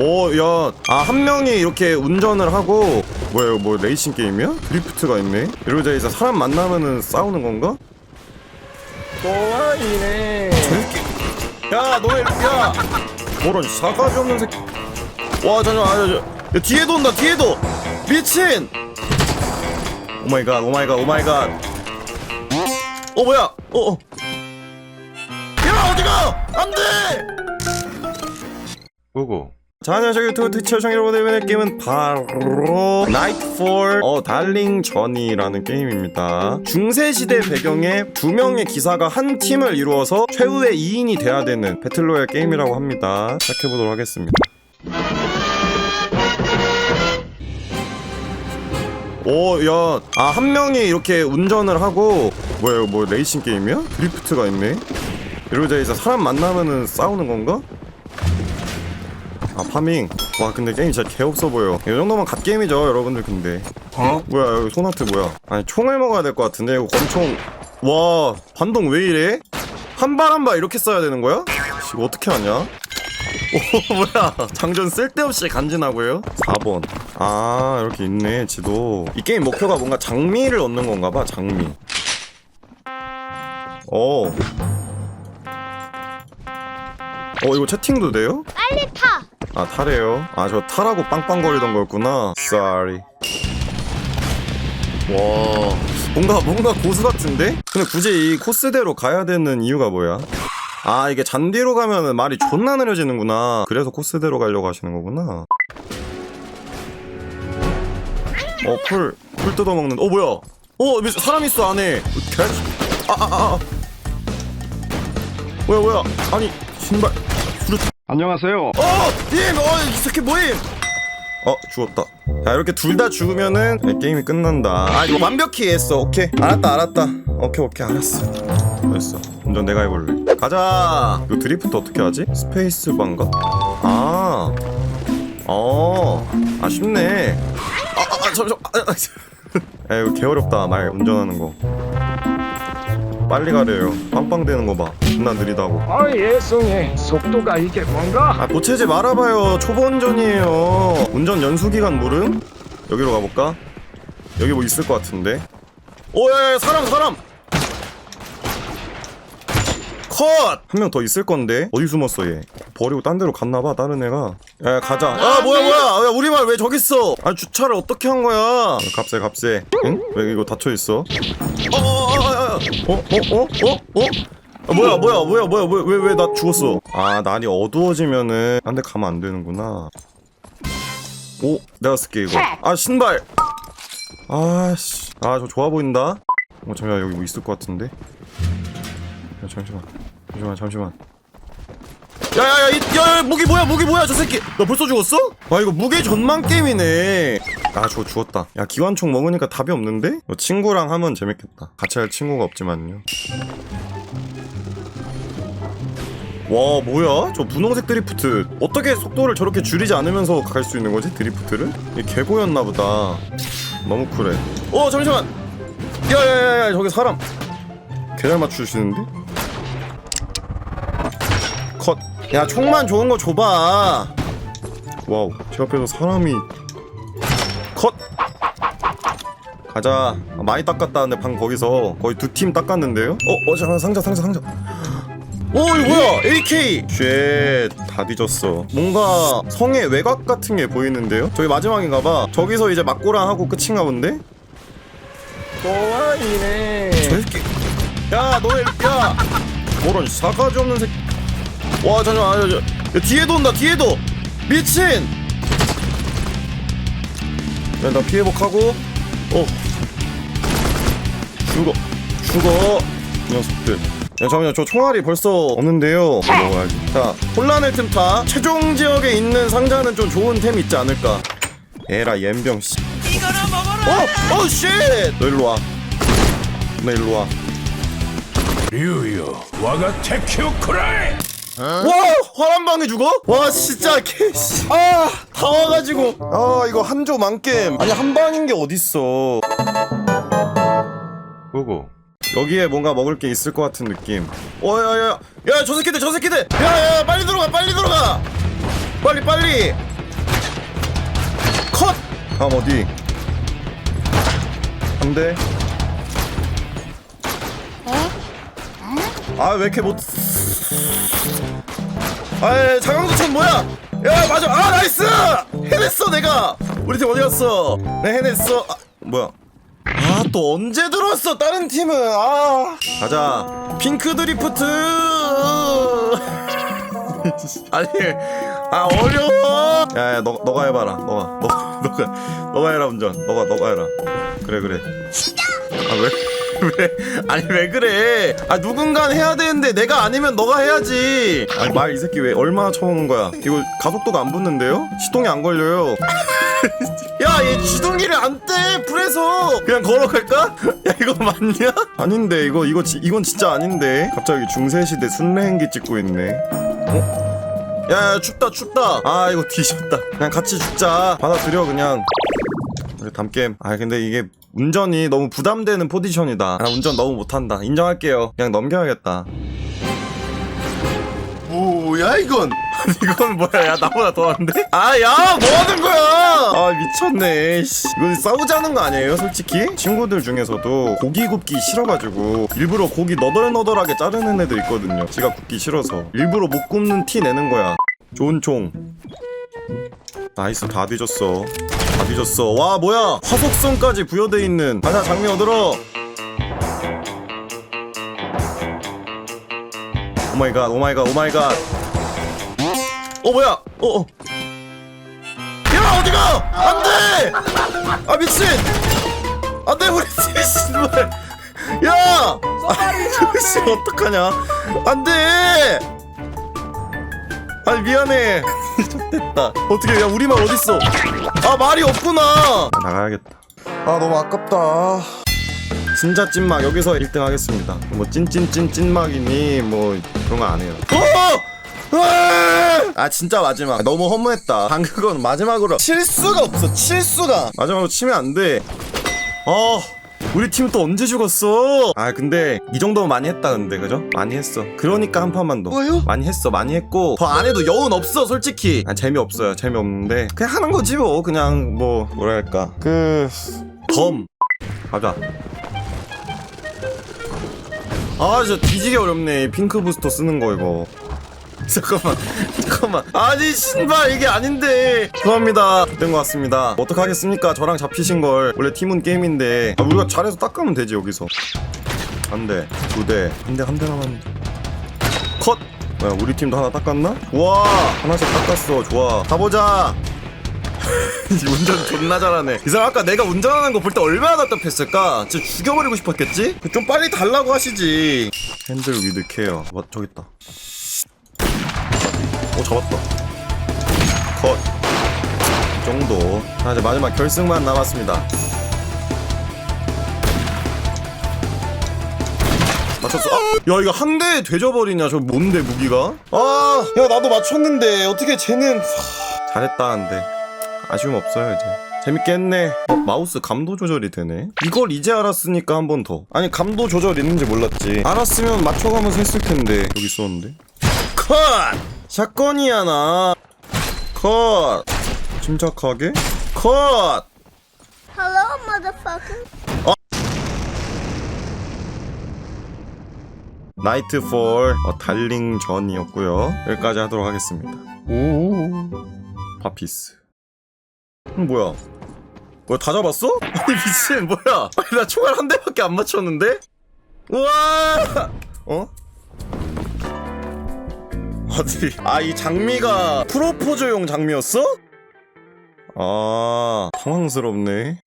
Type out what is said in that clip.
오, 야, 아, 한 명이 이렇게 운전을 하고, 뭐야, 이거 뭐 레이싱 게임이야? 드리프트가 있네? 이러자 이제 사람 만나면은 싸우는 건가? 꼬아이네. 야, 너네, 야! 뭐라, 사가지 없는 새끼. 와, 잠시만, 아, 저, 야, 뒤에도 온다, 뒤에도! 미친! 오 마이 갓, 오 마이 갓, 오 마이 갓. 어, 뭐야? 어, 어. 야, 어디 가! 안 돼! 고고 자, 안녕하세요. 유튜브 트위치 시청 여러분들 이번에 게임은 바로 나이트폴 어 달링 전이라는 게임입니다. 중세시대 배경에 두 명의 기사가 한 팀을 이루어서 최후의 2인이 돼야 되는 배틀로얄 게임이라고 합니다. 시작해보도록 하겠습니다. 오, 야, 아, 한 명이 이렇게 운전을 하고, 뭐야, 뭐 레이싱 게임이야? 드리프트가 있네? 이러자 이제 사람 만나면은 싸우는 건가? 아 파밍 와 근데 게임 진짜 개없어 보여 이 정도면 갓게임이죠 여러분들 근데 어? 뭐야 여기 손아트 뭐야 아니 총을 먹어야 될 것 같은데 이거 권총 와 반동 왜 이래? 한 발 한 발 이렇게 써야 되는 거야? 씨, 이거 어떻게 하냐? 오 뭐야 장전 쓸데없이 간지나고요 4번 아 이렇게 있네 지도 이 게임 목표가 뭔가 장미를 얻는 건가 봐 장미 어. 어 이거 채팅도 돼요? 빨리 타. 아 타래요? 아 저 타라고 빵빵거리던 거였구나. Sorry. 와 뭔가 뭔가 고수 같은데? 근데 굳이 이 코스대로 가야 되는 이유가 뭐야? 아 이게 잔디로 가면은 말이 존나 느려지는구나. 그래서 코스대로 가려고 하시는 거구나. 어풀풀 풀 뜯어먹는 어 뭐야? 어 미- 사람 있어 안에. 아아아 아, 아. 뭐야 뭐야? 아니 신발 안녕하세요. 어! 님! 어! 이 새끼 뭐임! 어 죽었다. 자 이렇게 둘 다 죽으면은 네, 게임이 끝난다. 아 이거 완벽히 했어. 오케이. 알았다 알았다. 오케이 오케이. 알았어. 됐어. 운전 내가 해볼래. 가자! 이거 드리프트 어떻게 하지? 스페이스 반가? 아. 어, 아 쉽네. 아, 아, 아 잠시만. 아, 아, 아, 이거 개 어렵다. 말 운전하는 거. 빨리 가래요 빵빵대는 거봐. 존나 느리다고. 아 예송해. 속도가 이게 뭔가? 아 보채지 말아봐요. 초보 운전이에요. 운전 연수 기간 모름? 여기로 가볼까? 여기 뭐 있을 것 같은데? 오야 사람 사람! 컷! 한 명 더 있을 건데? 어디 숨었어 얘? 버리고 딴 데로 갔나봐 다른 애가. 야 가자. 야 뭐야 뭐야! 야 우리 말 왜 저기 있어? 아 주차를 어떻게 한 거야? 값세 값세 응? 왜 이거 닫혀있어 어어 어어어어 어 어 어 아, 뭐야 뭐야 뭐야 뭐야 왜왜 나 죽었어? 아 날이 어두워지면은 딴데 가면 안 되는구나. 오 내가 쓸게 이거. 아 신발! 아씨. 아 저 좋아 보인다. 어 잠시만 여기 뭐 있을 것 같은데? 야, 잠시만. 잠시만 잠시만 야야야 이- 야, 야 무기 뭐야 무기 뭐야 저 새끼. 나 벌써 죽었어? 아 이거 무게 전망 게임이네. 아 저 죽었다. 야 기관총 먹으니까 답이 없는데? 너 친구랑 하면 재밌겠다. 같이 할 친구가 없지만요. 와 뭐야? 저 분홍색 드리프트. 어떻게 속도를 저렇게 줄이지 않으면서 갈 수 있는 거지 드리프트를? 이게 개보였나 보다. 너무 쿨해. 어 잠시만. 야야야야 저기 사람. 개 잘 맞추시는데? 야 총만 좋은 거 줘봐 와우 제 앞에서 사람이 컷 가자 아, 많이 닦았다 근데 방 거기서 거의 두 팀 닦았는데요? 어? 어 잠깐 상자 상자 상자 오 이거 뭐야 AK 쉣다 뒤졌어 뭔가 성의 외곽 같은 게 보이는데요? 저기 마지막인가봐 저기서 이제 막고랑 하고 끝인가 본데? 꼬아이네. 저 새끼 야 너네 야 뭐런 사가지 없는 새끼 와 잠시만 아, 저, 저, 야, 뒤에도 온다 뒤에도. 미친! 야나 피해복하고. 어. 죽어 죽어 이 녀석들. 야 잠깐만요 저 총알이 벌써 없는데요. 먹어야지. 자 혼란의 틈타. 최종 지역에 있는 상자는 좀 좋은 템 있지 않을까? 에라 옌병 씨. 이거나 먹어라! 어! 쉣! 너 일로 와 너 일로 와. 류요 와가 테큐 쿠라이 와! 화란 방에 죽어? 와 진짜 개씨 아! 다 와가지고 아 이거 한조 만겜 아니 한 방인 게 어딨어 고고 여기에 뭔가 먹을 게 있을 것 같은 느낌 어, 와야야야 야 저 새끼들 저 새끼들 야야 빨리 들어가 빨리 들어가 빨리 빨리 다음 어디? 한 대. 아, 왜 이렇게 못. 아, 장영수천 뭐야? 야, 맞아. 아, 나이스! 해냈어, 내가! 우리 팀 어디 갔어? 내 해냈어. 아, 뭐야? 아, 또 언제 들어왔어, 다른 팀은. 아. 가자. 핑크 드리프트! 아니, 아, 어려워! 야, 야, 너, 너가 해봐라. 너가, 너, 너가, 너가 해라, 운전. 너가, 너가 해라. 그래, 그래. 아, 왜? 왜? 아니 왜 그래? 아 누군가 해야 되는데 내가 아니면 너가 해야지. 아니 말 이 새끼 왜 얼마나 쳐오는 거야? 이거 가속도가 안 붙는데요? 시동이 안 걸려요. 야, 얘 시동기를 안 떼. 불에서 그냥 걸어갈까? 야, 이거 맞냐? 아닌데 이거 이거 지, 이건 진짜 아닌데. 갑자기 중세 시대 순례행기 찍고 있네. 어? 야, 야, 춥다, 춥다. 아, 이거 뒤졌다. 그냥 같이 죽자. 받아들여 그냥. 우리 담겜. 아 근데 이게 운전이 너무 부담되는 포지션이다. 아, 운전 너무 못한다. 인정할게요. 그냥 넘겨야겠다. 뭐야 이건? 이건 뭐야? 야 나보다 더 한데? 아야 뭐하는 거야? 아 미쳤네. 씨. 이거 싸우자는 거 아니에요, 솔직히? 친구들 중에서도 고기 굽기 싫어가지고 일부러 고기 너덜너덜하게 자르는 애들 있거든요. 지가 굽기 싫어서 일부러 못 굽는 티 내는 거야. 좋은 총. 나이스 다 뒤졌어. 다 뒤졌어. 와 뭐야? 화속성까지 부여돼 있는. 가자 장미 얻으러. 오마이갓 오마이갓 오마이갓. 어 뭐야? 어어. 야 어디가? 안돼! 아 미친! 안돼 우리 팀 신발. 야! 아씨 어떡하냐? 안돼! 아니 미안해 됐다. 어떻게 야 우리 말 어딨어? 아 말이 없구나. 나가야겠다. 아 너무 아깝다. 진짜 찐막 여기서 1등 하겠습니다. 뭐 찐찐찐 찐막이니 뭐 그런 거 안 해요. 어! 으아! 아 진짜 마지막. 너무 허무했다. 방금 건 마지막으로 칠 수가 없어 칠 수가. 마지막으로 치면 안 돼. 어 우리 팀 또 언제 죽었어? 아 근데 이 정도면 많이 했다 근데. 그죠? 많이 했어. 그러니까 한 판만 더. 뭐요? 많이 했어 많이 했고. 더 안 해도 여운 없어 솔직히. 아, 재미없어요 재미없는데. 그냥 하는 거지 뭐. 그냥 뭐 뭐랄까. 그검 가자. 아 진짜 뒤지게 어렵네. 이 핑크 부스터 쓰는 거 이거 잠깐만 잠깐만. 아니 신발 이게 아닌데. 죄송합니다. 된 것 같습니다. 어떡하겠습니까? 저랑 잡히신 걸. 원래 팀은 게임인데. 아, 우리가 잘해서 닦으면 되지 여기서. 한대 두대한 대한 대 남았는데 컷! 뭐야 우리 팀도 하나 닦았나? 와! 하나씩 닦았어. 좋아. 가보자. 이 운전 존나 잘하네. 이 사람 아까 내가 운전하는 거 볼 때 얼마나 답답했을까? 진짜 죽여버리고 싶었겠지? 좀 빨리 달라고 하시지. 핸들 위드 케어. 뭐 저기 있다 오 잡았다. 컷 이 정도. 자 이제 마지막 결승만 남았습니다. 맞췄어. 아! 야 이거 한 대에 되져버리냐 저 뭔데 무기가? 아야 나도 맞췄는데. 어떻게 쟤는 하, 잘했다 근데 아쉬움 없어요 이제. 재밌게 했네. 어, 마우스 감도 조절이 되네. 이걸 이제 알았으니까 한 번 더. 아니 감도 조절 있는지 몰랐지. 알았으면 맞춰가면서 했을 텐데. 여기 있었는데. 컷 샷건이야 나컷. 침착하게? 컷. Hello, motherfucker. 나이트폴 어, 달링 전이었고요. 여기까지 하도록 하겠습니다. 오. 파피스. 음, 뭐야? 뭐야 다 잡았어? 아니 미친 뭐야? 아니 나 총알 한 대밖에 안 맞췄는데? 우와! 어? 어디 아이 장미가 프로포즈용 장미였어? 아 당황스럽네